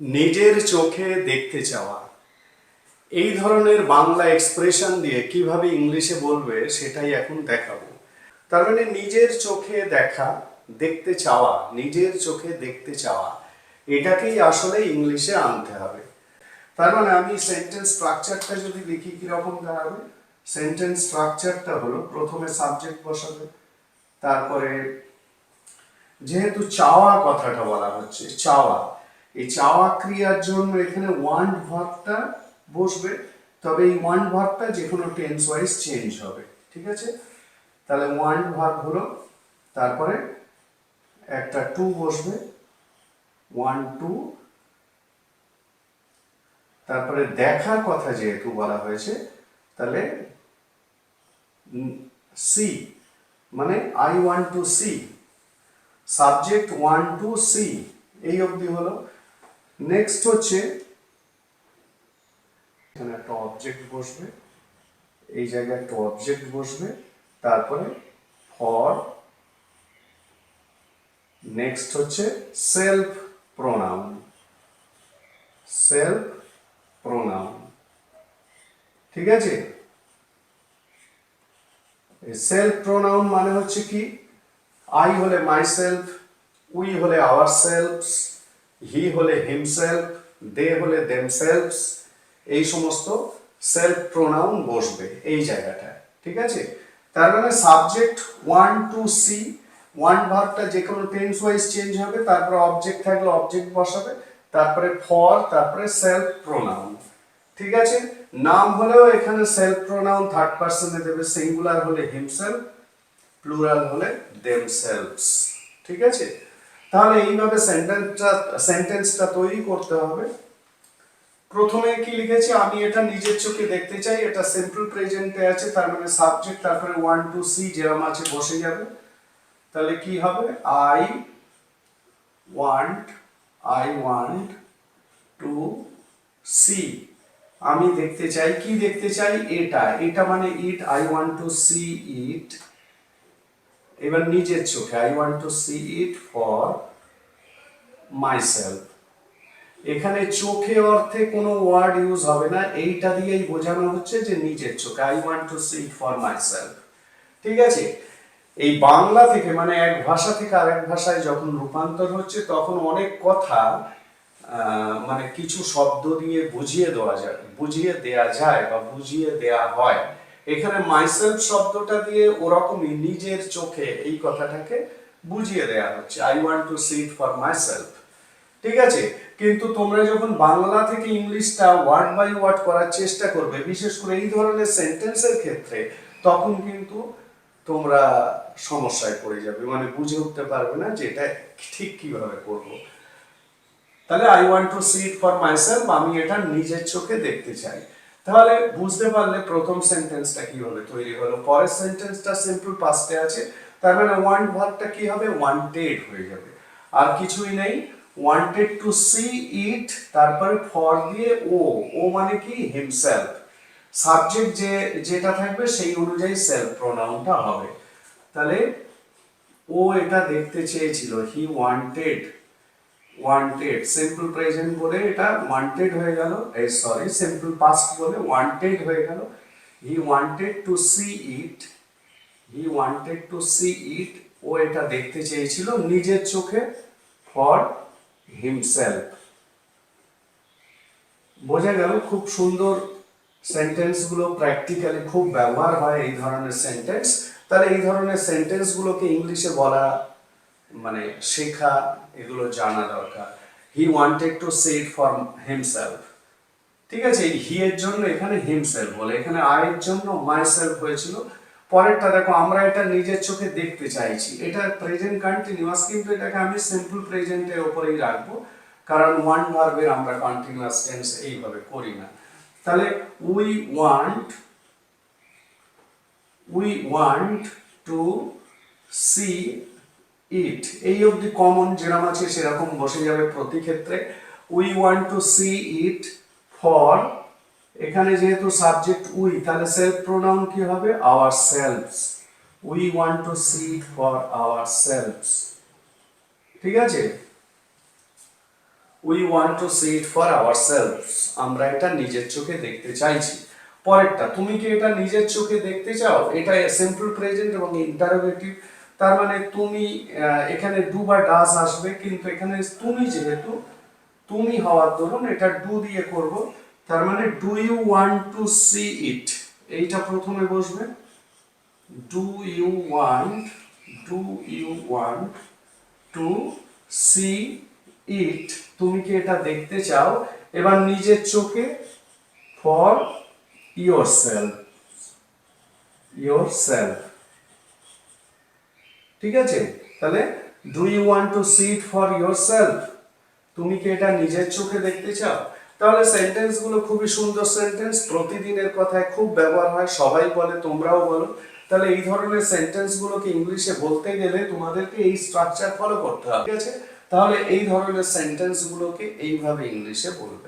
নিজের চোখে দেখতে চাওয়া। এই ধরনের বাংলা এক্সপ্রেশন দিয়ে কীভাবে ইংলিশে বলবে সেটাই এখন দেখাবো। তার মানে নিজের চোখে দেখা, দেখতে চাওয়া, নিজের চোখে দেখতে চাওয়া, এটাকেই আসলে ইংলিশে আনতে হবে। তার মানে আমি সেন্টেন্স স্ট্রাকচারটা যদি লিখি কীরকম দাঁড়াবে? সেন্টেন্স স্ট্রাকচারটা হলো প্রথমে সাবজেক্ট বসাবে, তারপরে যেহেতু চাওয়া কথাটা বলা হচ্ছে, চাওয়া এই চাওয়া ক্রিয়ার জন্য এখানে ওয়ান ভার্বটা বসবে, তবে এই ওয়ান ভার্বটা যে কোনো টেন্স ওয়াইজ চেঞ্জ হবে, ঠিক আছে? তাহলে ওয়ান ভার্ব হলো, তারপরে একটা টু বসবে ওয়ান টু তারপরে দেখার কথা যেহেতু বলা হয়েছে, তাহলে সি মানে I want to see subject want to see এই অবধি হলো। নেক্সট হচ্ছে, এখানে একটা অবজেক্ট বসবে, এই জায়গায় একটা অবজেক্ট বসবে, তারপরে ফর নেক্সট হচ্ছে সেলফ প্রোনাউন সেলফ প্রোনাউন ঠিক আছে? সেলফ প্রোনাউন মানে হচ্ছে কি আই হলে মাই সেলফ উই হলে আওয়ার সেলফস হি হলে হিমসেলফ দে হলে দেমসেলফস এই সমস্ত সেলফ প্রোনাউন বসবে এই জায়গাটায়, ঠিক আছে? তার মানে subject want to see want ভার্বটা যে কোনো টেন্স ওয়াইজ চেঞ্জ হবে, তারপরে অবজেক্ট থাকলে অবজেক্ট বসাবে, তারপরে ফর তারপরে সেলফ প্রোনাউন ঠিক আছে? নাম হলেও এখানে সেলফ প্রোনাউন থার্ড পার্সনে দেবে সিঙ্গুলার হলে হিমসেলফ প্লুরাল হলে দেমসেলভস ঠিক আছে? তাহলে এইভাবে সেন্টেন্সটা সেন্টেন্সটা তৈরি করতে হবে। প্রথমে কি লিখেছি? আমি এটা নিজের চোখে দেখতে চাই, এটা সিম্পল প্রেজেন্টে আছে, তার মানে সাবজেক্ট তারপরে ওয়ান টু সি যেরকম আছে বসে যাবে। তাহলে কি হবে? I want I want to see আমি দেখতে চাই, কি দেখতে চাই? এটা। এটা মানে it I want to see it এবার নিজের চোখে I want to see it for myself এখানে চোখে অর্থে কোনো ওয়ার্ড ইউজ হবে না, এইটা দিয়েই বোঝানো হচ্ছে যে নিজের চোখে I want to see it for myself ঠিক আছে? এই বাংলা থেকে মানে এক ভাষা থেকে আরেক ভাষায় যখন রূপান্তর হচ্ছে, তখন অনেক কথা মানে কিছু শব্দ দিয়ে বুঝিয়ে দেওয়া যায়, বুঝিয়ে দেয়া যায় বা বুঝিয়ে দেয়া হয়। এখানে মাইসেলফ শব্দটা দিয়ে ওরকমই নিজের চোখে এই কথাটাকে বুঝিয়ে দেয়া হচ্ছে। I want to see it for myself ঠিক আছে? কিন্তু তোমরা যখন বাংলা থেকে ইংলিশটা ওয়ার্ড বাই ওয়ার্ড করার চেষ্টা করবে, বিশেষ করে এই ধরনের সেন্টেন্সের ক্ষেত্রে, তখন কিন্তু তোমরা সমস্যায় পড়ে যাবে। মানে বুঝে উঠতে পারবে না যে এটা ঠিক কীভাবে করব। তাহলে I want to see it for myself আমি এটা নিজের চোখে দেখতে চাই। তাহলে বুঝতে পারলে প্রথম সেন্টেন্সটা কীভাবে তৈরি হলো। পরের সেন্টেন্সটা সিম্পল পাস্টে আছে। তার মানে ওয়ান ভার্বটা কি হবে? ওয়ান্টেড হয়ে যাবে। আর কিছুই নেই। ওয়ান্টেড টু সি ইট তারপরে ফর দিয়ে ও ও মানে কি? হিমসেলফ সাবজেক্ট যে, যেটা থাকবে সেই অনুযায়ী সেলফ প্রোনাউনটা হবে। তাহলে ও এটা দেখতে চেয়েছিল। He wanted wanted simple present বলে এটা ওয়ান্টেড হয়ে গেল এই সরি সিম্পল পাস্ট বলে ওয়ান্টেড হয়ে গেল। He wanted to see it he wanted to see it ও এটা দেখতে চেয়েছিল নিজের চোখে ফর হিমসেলফ বোঝা গেল খুব সুন্দর সেন্টেন্সগুলো প্র্যাকটিক্যালি খুব ব্যবহার হয় এই ধরনের সেন্টেন্স তাহলে এই ধরনের সেন্টেন্সগুলোকে ইংলিশে বলা মানে শেখা, এগুলো জানা দরকার। He wanted to see it for himself ঠিক আছে হি এর জন্য এখানে হিমসেলফ বলে। এখানে আয়ের জন্য মাই সেলফ হয়েছিল। পরেরটা দেখো, আমরা এটা নিজের চোখে দেখতে চাইছি। এটা প্রেজেন্ট কন্টিনিউয়াস কিন্তু এটাকে আমি সিম্পল প্রেজেন্টের ওপরেই রাখব। কারণ ওয়ান ভার্বের আমরা কন্টিনিউয়াস টেন্স এইভাবে করি না। তাহলে we want we want to see it এই অবধি কমন যেরকম আছে সেরকম বসে যাবে প্রতি ক্ষেত্রে। We want to see it for এখানে যেহেতু সাবজেক্ট উই তাহলে সেলফ প্রোনাউন কি হবে? Ourselves we want to see it for ourselves ঠিক আছে? We want to see it for our আমরা এটা নিজের চোখে দেখতে চাইছি। পরেরটা, তুমি কি এটা নিজের চোখে দেখতে চাও? এটা সিম্পল প্রেজেন্ট এবং ইন্টারোগেটিভ তার মানে তুমি এখানে ডু বা ডাস আসবে, কিন্তু এখানে তুমি যেহেতু, তুমি হওয়ার দরুন এটা ডু দিয়ে করব। তার মানে do you want to see it এইটা প্রথমে বসবে। Do you want do you want to see it তুমি কি এটা দেখতে চাও? এবার নিজের চোখে for yourself yourself ঠিক আছে? তাহলে do you want to see it for yourself তুমি কি এটা নিজের চোখে দেখতে চাও? তাহলে সেন্টেন্সগুলো খুবই সুন্দর সেন্টেন্স প্রতিদিনের কথায় খুব ব্যবহার হয়, সবাই বলে, তোমরাও বলো। তাহলে এই ধরনের সেন্টেন্স গুলোকে ইংলিশে বলতে গেলে তোমাদেরকে এই স্ট্রাকচার ফলো করতে হবে। ঠিক আছে? তাহলে এই ধরনের সেন্টেন্স গুলোকে এইভাবে ইংলিশে বলবে।